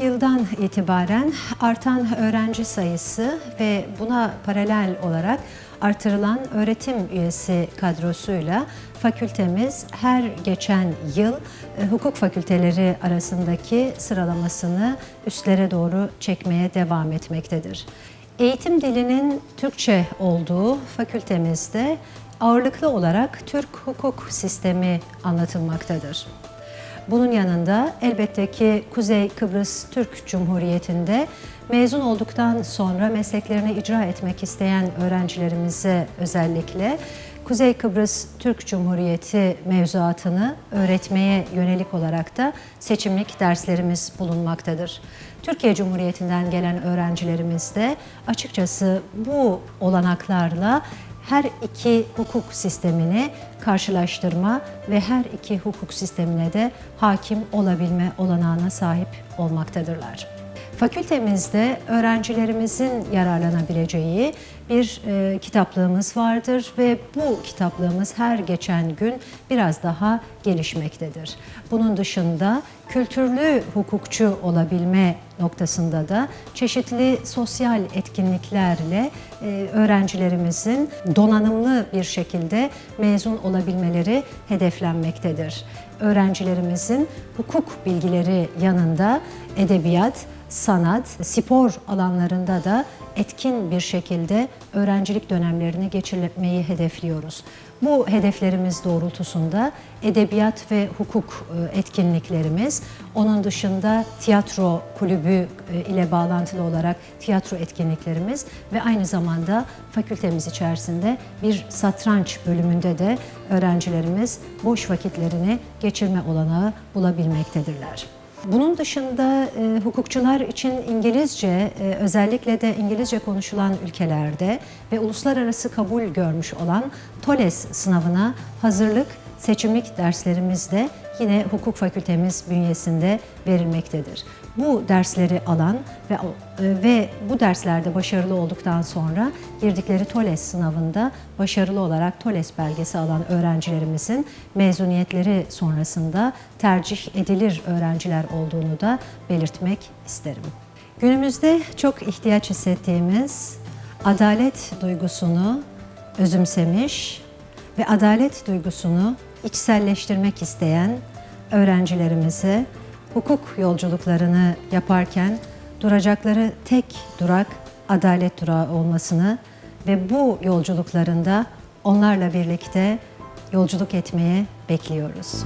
yıldan itibaren artan öğrenci sayısı ve buna paralel olarak artırılan öğretim üyesi kadrosuyla fakültemiz her geçen yıl e, hukuk fakülteleri arasındaki sıralamasını üstlere doğru çekmeye devam etmektedir. Eğitim dilinin Türkçe olduğu fakültemizde ağırlıklı olarak Türk hukuk sistemi anlatılmaktadır. Bunun yanında elbette ki Kuzey Kıbrıs Türk Cumhuriyeti'nde mezun olduktan sonra mesleklerini icra etmek isteyen öğrencilerimize özellikle Kuzey Kıbrıs Türk Cumhuriyeti mevzuatını öğretmeye yönelik olarak da seçimlik derslerimiz bulunmaktadır. Türkiye Cumhuriyeti'nden gelen öğrencilerimiz de açıkçası bu olanaklarla her iki hukuk sistemini karşılaştırma ve her iki hukuk sistemine de hakim olabilme olanağına sahip olmaktadırlar. Fakültemizde öğrencilerimizin yararlanabileceği bir e, kitaplığımız vardır ve bu kitaplığımız her geçen gün biraz daha gelişmektedir. Bunun dışında kültürlü hukukçu olabilme noktasında da çeşitli sosyal etkinliklerle e, öğrencilerimizin donanımlı bir şekilde mezun olabilmeleri hedeflenmektedir. Öğrencilerimizin hukuk bilgileri yanında edebiyat, sanat, spor alanlarında da etkin bir şekilde öğrencilik dönemlerini geçirmeyi hedefliyoruz. Bu hedeflerimiz doğrultusunda edebiyat ve hukuk e, etkinliklerimiz, onun dışında tiyatro kulübü e, ile bağlantılı olarak tiyatro etkinliklerimiz ve aynı zamanda fakültemiz içerisinde bir satranç bölümünde de öğrencilerimiz boş vakitlerini geçirme olanağı bulabilmektedirler. Bunun dışında e, hukukçular için İngilizce, e, özellikle de İngilizce konuşulan ülkelerde ve uluslararası kabul görmüş olan TOLES sınavına hazırlık, seçimlik derslerimiz de yine hukuk fakültemiz bünyesinde verilmektedir. Bu dersleri alan ve e, ve bu derslerde başarılı olduktan sonra girdikleri TOLES sınavında başarılı olarak TOLES belgesi alan öğrencilerimizin mezuniyetleri sonrasında tercih edilir öğrenciler olduğunu da belirtmek isterim. Günümüzde çok ihtiyaç hissettiğimiz adalet duygusunu özümsemiş ve adalet duygusunu içselleştirmek isteyen öğrencilerimize hukuk yolculuklarını yaparken duracakları tek durak adalet durağı olmasını ve bu yolculuklarında onlarla birlikte yolculuk etmeye bekliyoruz.